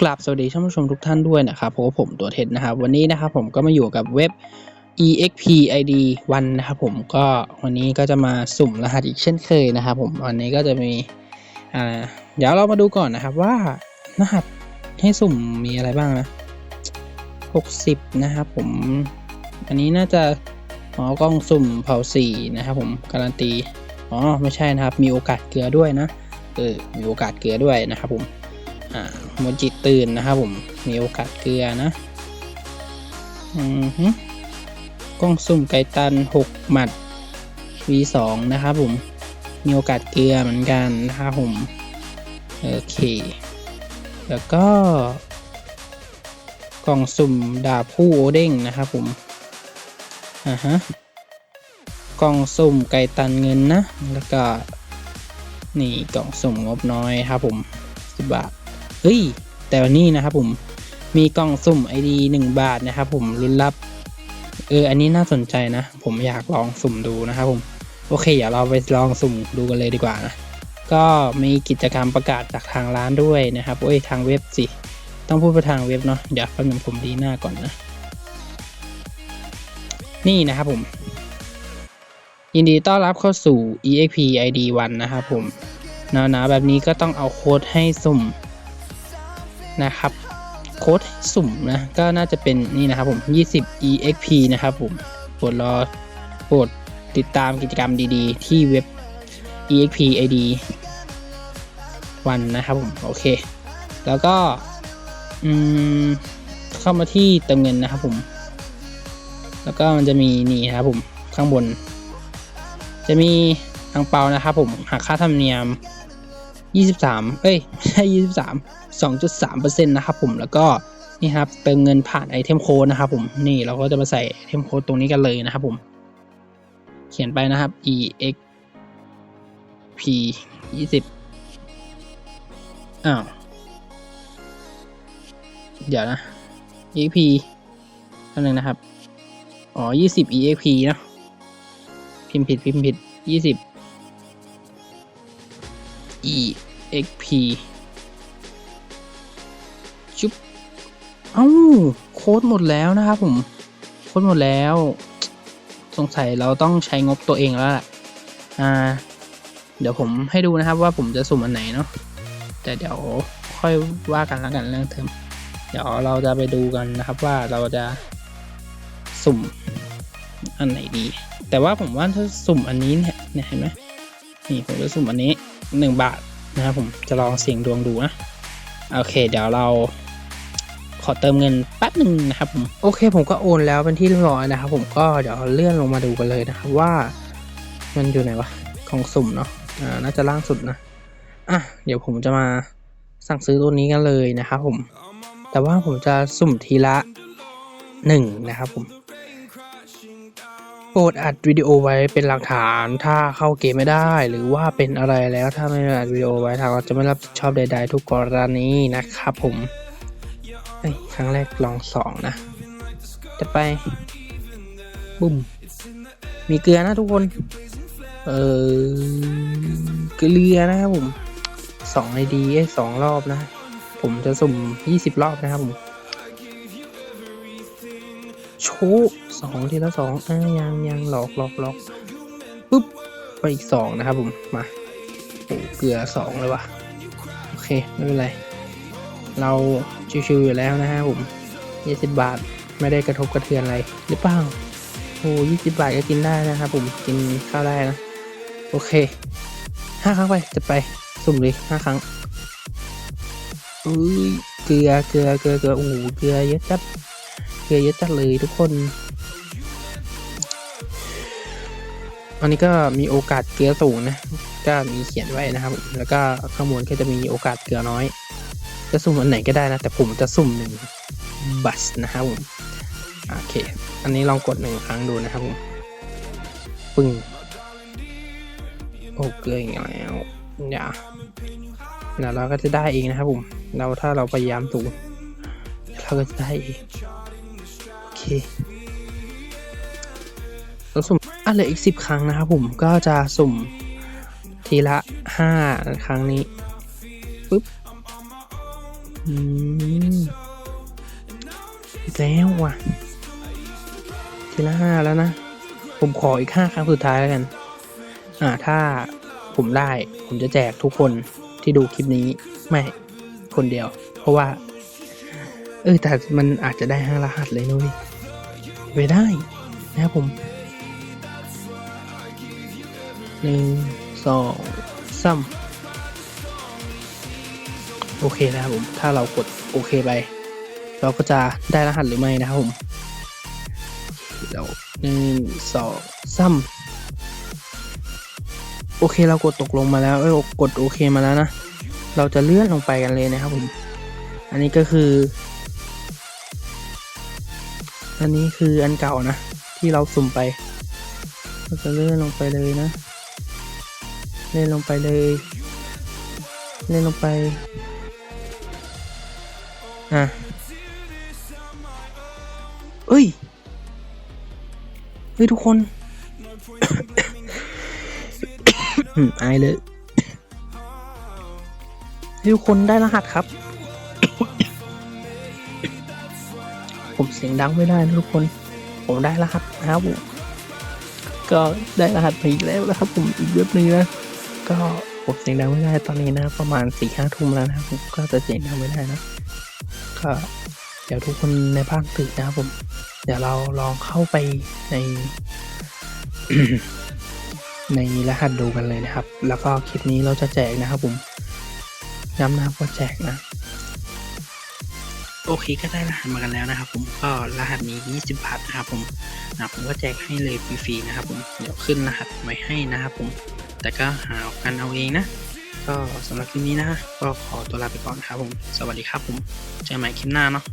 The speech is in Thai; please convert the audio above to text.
กราบสวัสดีท่านผู้ชมทุกท่านด้วยนะครับเพราะว่าผมตัวเท็ดนะครับวันนี้นะครับผมก็มาอยู่กับเว็บ exp id 1นะครับผมก็วันนี้ก็จะมาสุ่มรหัสอีกเช่นเคยนะครับผมวันนี้ก็จะมีอ่าเดี๋ยวเรามาดูก่อนนะครับว่ารหัสให้สุ่มมีอะไรบ้างนะ 60 นะครับผม อันนี้น่าจะอ๋อกล้องสุ่มเผาสีนะครับผมการันตีอ๋อไม่ใช่นะครับมีโอกาสเกลือด้วยนะเออมีโอกาสเกลือด้วยนะครับผม อ่าโมจิตื่นนะครับผมมีโอกาสเกลือนะอือฮึกล้องสุ่มไก่ตัน 6 หมัด V2 นะครับผมมีโอกาสเกลือเหมือนกันนะครับผมโอเค แล้วก็ กล่องสุ่มดาบผู้โอเด้งนะครับผมอ่าฮะกล่องสุ่มไก่ตันเงินนะ แล้วก็ นี่กล่องสุ่มงบน้อยครับผม10บาท เฮ้ย แต่วันนี้นะครับผมมีกล่องสุ่ม ID 1 บาทนะครับผมลุ้นรับเอออันนี้น่าสนใจนะ ผมอยากลองสุ่มดูนะครับผมโอเคเดี๋ยวเราไปลองสุ่มดูกันเลยดีกว่านะ ก็มีกิจกรรมประกาศจากทางร้านด้วยนะครับโอ้ยทางเว็บสิ ต้องพูดไปทางเว็บเนาะเดี๋ยวแป๊บนึงผมดีหน้าก่อนนะ นี่นะครับผม ยินดีต้อนรับเข้าสู่ exp id 1นะครับผมหนาวๆแบบนี้ก็ต้องเอาโค้ดให้สุ่ม นะครับโค้ดสุ่มนะก็น่าจะเป็นนี่นะครับผม 20 exp นะครับผมโปรดรอโปรดติดตามกิจกรรมดีๆ ที่เว็บ exp id วันนะครับผมโอเค แล้วก็อืมเข้ามาที่เติมเงินนะครับผม แล้วก็มันจะมีนี่ครับผมข้างบน จะมีอังเปานะครับผมหักค่าธรรมเนียม 23 เอ้ยไม่ใช่23 2.3%นะครับผมแล้วก็นี่ครับเติมเงินผ่านไอเทมโค้ดนะครับผมนี่เราก็จะมาใส่ไอเทมโค้ดตรงนี้กันเลยนะครับผม เขียนไปนะครับ e x p 20อ้าวเดี๋ยวนะ e x p อันนึงนะครับ อ๋อ 20 e x p นะ พิมพ์ผิดพิมพ์ผิด 20 e xp ชุบเอ้า โค้ดหมดแล้วนะครับผม โค้ดหมดแล้ว สงสัยเราต้องใช้งบตัวเองแล้วล่ะ อ่า เดี๋ยวผมให้ดูนะครับว่าผมจะสุ่มอันไหนเนาะ แต่เดี๋ยวค่อยว่ากันแล้วกันเรื่องเทอมเดี๋ยวเราจะไปดูกันนะครับว่าเราจะสุ่มอันไหนดี แต่ว่าผมว่าถ้าสุ่มอันนี้เนี่ยเนี่ยเห็นไหมนี่ผมจะสุ่มอันนี้ หนึ่งบาทนะครับผมจะลองเสี่ยงดวงดูนะ โอเค เดี๋ยวเราขอเติมเงินแป๊บหนึ่งนะครับผมโอเค ผมก็โอนแล้วเป็นที่เรียบร้อยนะครับผมก็เดี๋ยวเลื่อนลงมาดูกันเลยนะครับว่า มันอยู่ไหนวะของสุ่มเนาะอ่าน่าจะล่างสุดนะอะเดี๋ยวผมจะมาสั่งซื้อตัวนี้กันเลยนะครับผม แต่ว่าผมจะสุ่มทีละหนึ่งนะครับผม โปรดอัดวิดีโอไว้เป็นหลักฐานถ้าเข้าเกมไม่ได้ หรือว่าเป็นอะไรแล้วถ้าไม่อัดวิดีโอไว้ทางเราจะไม่รับผิดชอบใด ๆ ทุกกรณีนะครับผมครั้งแรกลองสองนะ จะไป บุ้มมีเกลือนะทุกคน เออเกลือนะครับผมสองไอดีสองรอบนะ ผมจะสุ่มยี่สิบรอบนะครับผม ชว์สองทีละสองอ่ายังยังหลอกหลอกหลอกปุ๊บไปอีกสองนะครับผมมาโอ้เกลือสองเลยวะโอเคไม่เป็นไร เราชิวๆอยู่แล้วนะฮะผมยี่สิบบาทไม่ได้กระทบกระเทือนอะไรหรือเปล่าโอ้ยี่สิบบาทก็กินได้นะครับผมกินข้าวได้นะ โอเคห้าครั้งไปจะไปสุ่มเลยห้าครั้งอุ้ยเกลือเกลือเกลือเกลือโอ้โหเกลือเยอะจัด เกลือเยอะจัดเลยทุกคน อันนี้ก็มีโอกาสเกลือสูงนะก็มีเขียนไว้นะครับ แล้วก็ข้างบนก็จะมีโอกาสเกลือน้อย จะสุ่มอันไหนก็ได้นะ แต่ผมจะสุ่มหนึ่งบัสนะครับผมโอเค อันนี้ลองกดหนึ่งครั้งดูนะครับผมปึ้งโอ้เกลืออีกแล้วอย่าแล้วเราก็จะได้เองนะครับผม เราถ้าเราพยายามสูงเราก็จะได้เอง แล้วสุ่มอะเหลืออีกสิบครั้งนะครับผมก็จะสุ่มทีละห้าครั้งนี้ปุ๊บอืมแล้วว่ะ ทีละห้าแล้วนะ ผมขออีกห้าครั้งสุดท้ายแล้วกัน อ่าถ้าผมได้ ผมจะแจกทุกคนที่ดูคลิปนี้ ไม่ คนเดียว เพราะว่า เออแต่มันอาจจะได้ห้ารหัสเลยนุ้ย ไปได้นะครับผมหนึ่งสองสามโอเคนะครับผม ถ้าเรากดโอเคไป เราก็จะได้รหัสหรือไม่นะครับผมเราหนึ่งสองสามโอเคเรากดตกลงมาแล้วเอ้ยกดโอเคมาแล้วนะ เราจะเลื่อนลงไปกันเลยนะครับผม อันนี้ก็คือ อันนี้คืออันเก่านะ ที่เราสุ่มไปเราจะเลื่อนลงไปเลยนะ เล่นลงไปเลย เล่นลงไป อะเอ้ย เฮ้ยทุกคนอืมอายเลยทุกคนได้รหัสครับ ผมเสียงดังไม่ได้นะทุกคน ผมได้รหัสนะครับผมก็ได้รหัสไปอีกแล้วนะครับ ผมอีกเว็บนึงนะ ก็ผมเสียงดังไม่ได้ตอนนี้นะประมาณสี่ห้าทุ่มแล้วนะผมก็จะเสียงดังไม่ได้นะก็เดี๋ยวทุกคนในบ้านตื่นนะครับผม เดี๋ยวเราลองเข้าไปใน ในรหัสดูกันเลยนะครับ แล้วก็คลิปนี้เราจะแจกนะครับผมย้ำนะครับว่าแจกนะ โอเคก็ได้รหัสมากันแล้วนะครับ ผมก็รหัสนี้ 20 บาทนะครับผมนะผมก็แจกให้เลยฟรีๆนะครับผมเดี๋ยวขึ้นรหัสไว้ให้นะครับผม แต่ก็หากันเอาเองนะ ก็สำหรับคลิปนี้นะก็ขอตัวลาไปก่อนครับผม สวัสดีครับผมเจอกันใหม่คลิปหน้าเนาะ